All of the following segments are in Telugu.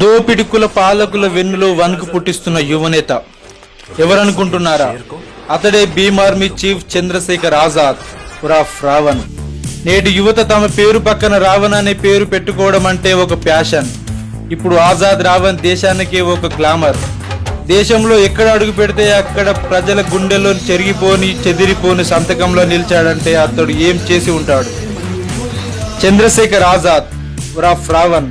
దోపిడికుల పాలకుల వెన్నులో వణుకు పుట్టిస్తున్న యువనేత. ఎవరనుకుంటున్నారా? అతడే భీమ్ ఆర్మీ చీఫ్ చంద్రశేఖర్ ఆజాద్ ఉరాఫ్ రావణ్ నేటి యువత తమ పేరు పక్కన రావణ్ అనే పేరు పెట్టుకోవడం అంటే ఒక ప్యాషన్. ఇప్పుడు ఆజాద్ రావణ్ దేశానికి ఒక గ్లామర్. దేశంలో ఎక్కడ అడుగు పెడితే అక్కడ ప్రజల గుండెల్లో చెరిగిపోని చెదిరిపోని సంతకంలో నిలిచాడంటే అతడు ఏం చేసి ఉంటాడు? చంద్రశేఖర్ ఆజాద్ ఉరాఫ్ రావణ్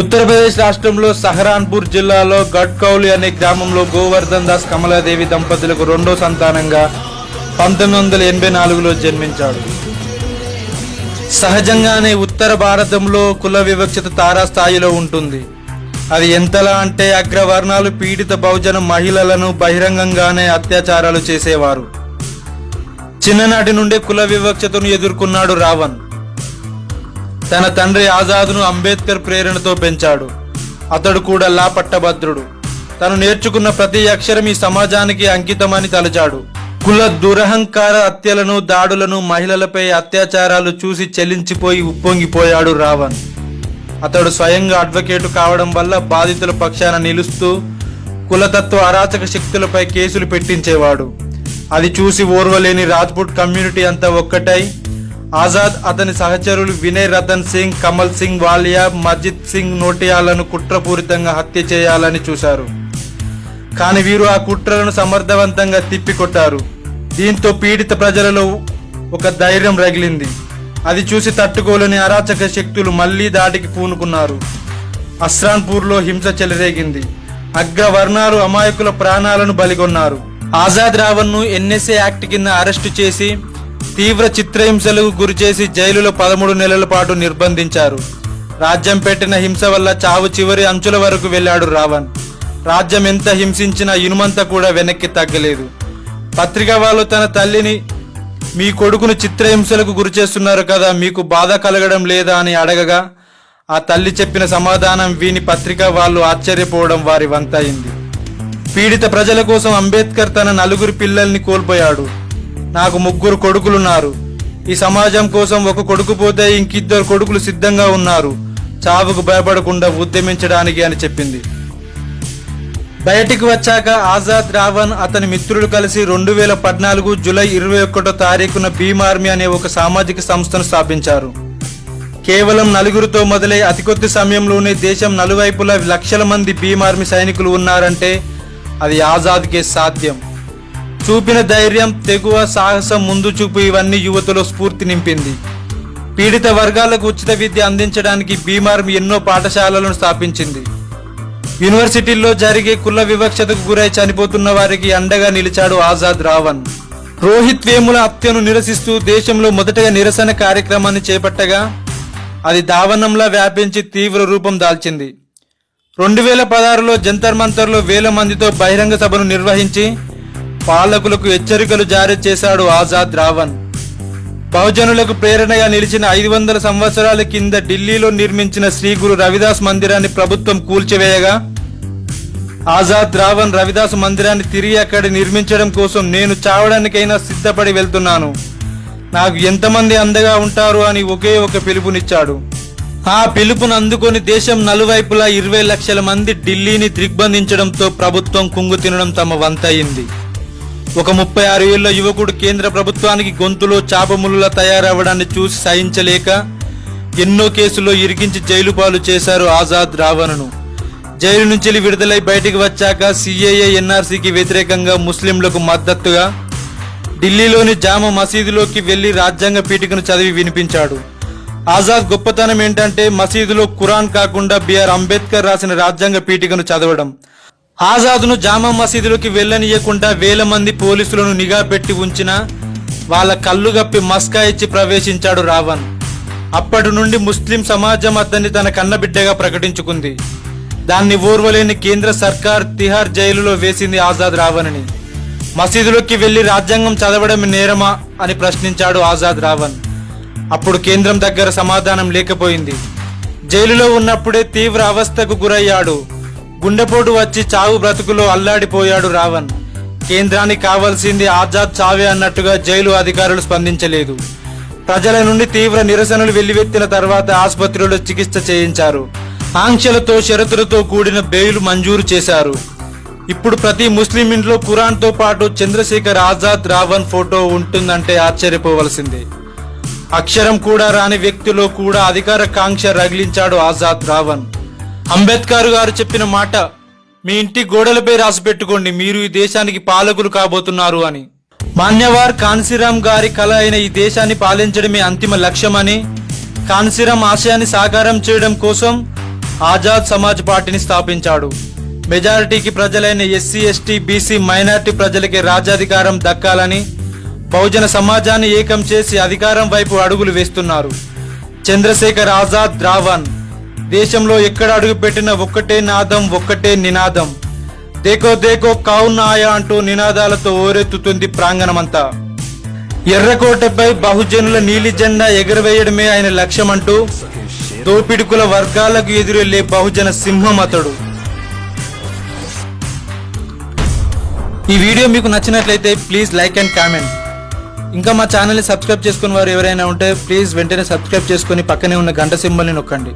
ఉత్తరప్రదేశ్ రాష్ట్రంలో సహరాన్పూర్ జిల్లాలో గడ్కౌలి అనే గ్రామంలో గోవర్ధన్ దాస్ కమలాదేవి దంపతులకు రెండో సంతానంగా పంతొమ్మిది వందల ఎనభై నాలుగులో జన్మించాడు. సహజంగానే ఉత్తర భారతంలో కుల వివక్షత తారాస్థాయిలో ఉంటుంది. అది ఎంతలా అంటే అగ్రవర్ణాలు పీడిత బహుజన మహిళలను బహిరంగంగానే అత్యాచారాలు చేసేవారు. చిన్ననాటి నుండే కుల వివక్షతను ఎదుర్కొన్నాడు రావణ్. తన తండ్రి ఆజాద్ను అంబేద్కర్ ప్రేరణతో పెంచాడు. అతడు కూడా లా పట్టభద్రుడు. తను నేర్చుకున్న ప్రతి అక్షరం ఈ సమాజానికి అంకితమని తలచాడు. కుల దురహంకార హత్యలను దాడులను మహిళలపై అత్యాచారాలు చూసి చెల్లించిపోయి ఉప్పొంగిపోయాడు రావణ్. అతడు స్వయంగా అడ్వకేటు కావడం వల్ల బాధితుల పక్షాన నిలుస్తూ కులతత్వ అరాచక శక్తులపై కేసులు పెట్టించేవాడు. అది చూసి ఓర్వలేని రాజ్పుట్ కమ్యూనిటీ అంతా ఒక్కటై ఆజాద్ అతని సహచరులు వినయ్ రతన్ సింగ్ కమల్ సింగ్ వాలియా మజిద్ సింగ్ నోటియాలను కుట్రపూరితంగా హత్య చేయాలని చూశారు. కానీ వీరు ఆ కుట్రలను సమర్థవంతంగా తిప్పికొట్టారు. దీంతో పీడిత ప్రజలలో ఒక ధైర్యం రగిలింది. అది చూసి తట్టుకోలేని అరాచక శక్తులు మళ్ళీ దాడికి పూనుకున్నారు. అస్రాన్పూర్లో హింస చెలరేగింది. అగ్రవర్ణాలు అమాయకుల ప్రాణాలను బలిగొన్నారు. ఆజాద్ రావణ్ను ఎన్ఎస్ఏ యాక్ట్ కింద అరెస్టు చేసి తీవ్ర చిత్రహింసలకు గురిచేసి జైలులో పదమూడు నెలల పాటు నిర్బంధించారు. రాజ్యం పెట్టిన హింస వల్ల చావు చివరి అంచుల వరకు వెళ్ళాడు రావణ్. రాజ్యం ఎంత హింసించినా ఇనుమంతా కూడా వెనక్కి తగ్గలేదు. పత్రిక వాళ్ళు తన తల్లిని మీ కొడుకును చిత్రహింసలకు గురి చేస్తున్నారు కదా మీకు బాధ కలగడం లేదా అని అడగగా ఆ తల్లి చెప్పిన సమాధానం విని పత్రిక వాళ్ళు ఆశ్చర్యపోవడం వారి వంతయింది. పీడిత ప్రజల కోసం అంబేద్కర్ తన నలుగురు పిల్లల్ని కోల్పోయాడు. నాకు ముగ్గురు కొడుకులున్నారు. ఈ సమాజం కోసం ఒక కొడుకు పోతే ఇంకిద్దరు కొడుకులు సిద్ధంగా ఉన్నారు. చావుకు భయపడకుండా ఉద్యమించడానికి అని చెప్పింది. బయటికి వచ్చాక ఆజాద్ రావణ్ అతని మిత్రులు కలిసి రెండు వేల పద్నాలుగు జూలై ఇరవై ఒకటో తారీఖున భీమ్ ఆర్మీ అనే ఒక సామాజిక సంస్థను స్థాపించారు. కేవలం నలుగురితో మొదలై అతి కొద్ది సమయంలోనే దేశం నలువైపులా లక్షల మంది భీమ్ ఆర్మీ సైనికులు ఉన్నారంటే అది ఆజాద్కే సాధ్యం. చూపిన ధైర్యం తెగువ సాహసం ముందు చూపు ఇవన్నీ యువతలో స్ఫూర్తి నింపింది. పీడిత వర్గాలకు ఉచిత విద్య అందించడానికి భీమ్ ఎన్నో పాఠశాలలను స్థాపించింది. యూనివర్సిటీల్లో జరిగే కుల వివక్షతకు గురై చనిపోతున్న వారికి అండగా నిలిచాడు ఆజాద్ రావణ్. రోహిత్ వేముల హత్యను నిరసిస్తూ దేశంలో మొదటగా నిరసన కార్యక్రమాన్ని చేపట్టగా అది దావనంలా వ్యాపించి తీవ్ర రూపం దాల్చింది. రెండు వేల పదహారులో జంతర్ మంతర్లో వేల మందితో బహిరంగ సభను నిర్వహించి పాలకులకు హెచ్చరికలు జారీ చేశాడు ఆజాద్ రావణ్. బహుజనులకు ప్రేరణగా నిలిచిన ఐదు వందల సంవత్సరాల కింద ఢిల్లీలో నిర్మించిన శ్రీ గురు రవిదాస్ మందిరాన్ని ప్రభుత్వం కూల్చివేయగా ఆజాద్ రావణ్ రవిదాస్ మందిరాన్ని తిరిగి అక్కడ నిర్మించడం కోసం నేను చావడానికైనా సిద్ధపడి వెళ్తున్నాను. నాకు ఎంతమంది అందగా ఉంటారు అని ఒకే ఒక పిలుపునిచ్చాడు. ఆ పిలుపును అందుకొని దేశం నలువైపులా ఇరవై లక్షల మంది ఢిల్లీని దిగ్బంధించడంతో ప్రభుత్వం కుంగు తినడం తమ వంతయింది. ఒక ముప్పై ఆరు ఏళ్ళ యువకుడు కేంద్ర ప్రభుత్వానికి గొంతులో చాపములులా తయారవ్వడాన్ని చూసి సహించలేక ఎన్నో కేసుల్లో ఇరికించి జైలు పాలు చేశారు ఆజాద్ రావణను. జైలు నుంచి విడుదలై బయటికి వచ్చాక సిఏఏ ఎన్ఆర్సీకి వ్యతిరేకంగా ముస్లింలకు మద్దతుగా ఢిల్లీలోని జామ మసీదులోకి వెళ్ళి రాజ్యాంగ పీఠికను చదివి వినిపించాడు. ఆజాద్ గొప్పతనం ఏంటంటే మసీదులో ఖురాన్ కాకుండా బిఆర్ అంబేద్కర్ రాసిన రాజ్యాంగ పీఠికను చదవడం. ఆజాద్ను జామా మసీదులోకి వెళ్ళనియకుండా వేల మంది పోలీసులను నిఘా పెట్టి ఉంచిన వాళ్ళ కళ్ళు గప్పి మస్కా ఇచ్చి ప్రవేశించాడు రావణ్. అప్పటి నుండి ముస్లిం సమాజం అతన్ని తన కన్నబిడ్డగా ప్రకటించుకుంది. దాన్ని ఓర్వలేని కేంద్ర సర్కార్ తిహార్ జైలులో వేసింది ఆజాద్ రావణ్ని. మసీదులోకి వెళ్ళి రాజ్యాంగం చదవడం నేరమా అని ప్రశ్నించాడు ఆజాద్ రావణ్. అప్పుడు కేంద్రం దగ్గర సమాధానం లేకపోయింది. జైలులో ఉన్నప్పుడే తీవ్ర అవస్థకు గురయ్యాడు. గుండెపోటు వచ్చి చావు బ్రతుకులో అల్లాడిపోయాడు రావణ్. కేంద్రానికి కావాల్సింది ఆజాద్ చావే అన్నట్టుగా జైలు అధికారులు స్పందించలేదు. ప్రజల నుండి తీవ్ర నిరసనలు వెల్లువెత్తిన తర్వాత ఆసుపత్రిలో చికిత్స చేయించారు. ఆంక్షలతో షరతులతో కూడిన బెయిల్ మంజూరు చేశారు. ఇప్పుడు ప్రతి ముస్లిం ఇంట్లో ఖురాన్తో పాటు చంద్రశేఖర్ ఆజాద్ రావణ్ ఫోటో ఉంటుందంటే ఆశ్చర్యపోవలసిందే. అక్షరం కూడా రాని వ్యక్తిలో కూడా అధికార కాంక్ష రగిలించాడు ఆజాద్ రావణ్. అంబేద్కర్ గారు చెప్పిన మాట మీ ఇంటి గోడలపై రాసి పెట్టుకోండి మీరు ఈ దేశానికి పాలకులు కాబోతున్నారు అని. మాన్యవార్ కాన్సీరామ్ గారి కళ అయిన ఈ దేశాన్ని పాలించడమే అంతిమ లక్ష్యమని కాన్సీరామ్ ఆశయాన్ని సాకారం చేయడం కోసం ఆజాద్ సమాజ్ పార్టీని స్థాపించాడు. మెజారిటీకి ప్రజలైన ఎస్సీ ఎస్టీ బీసీ మైనార్టీ ప్రజలకి రాజ్యాధికారం దక్కాలని బహుజన సమాజాన్ని ఏకం చేసి అధికారం వైపు అడుగులు వేస్తున్నారు. చంద్రశేఖర్ ఆజాద్ ద్రావణ్. దేశంలో ఎక్కడ అడుగు పెట్టిన ఒక్కటే నాదం ఒక్కటే నినాదం. దేకో దేకో కావున్నాయా అంటూ నినాదాలతో ఓరెత్తుతుంది ప్రాంగణమంతా. ఎర్రకోటపై బహుజనుల నీలి జెండా ఎగురవేయడమే ఆయన లక్ష్యమంటూ దోపిడుకుల వర్గాలకు ఎదురెళ్ళే బహుజన సింహం అతడు. ఈ వీడియో మీకు నచ్చినట్లయితే ప్లీజ్ లైక్ అండ్ కామెంట్. ఇంకా మా ఛానల్ని సబ్స్క్రైబ్ చేసుకుని వారు ఎవరైనా ఉంటే ప్లీజ్ వెంటనే సబ్స్క్రైబ్ చేసుకొని పక్కనే ఉన్న గంట సింబల్ని నొక్కండి.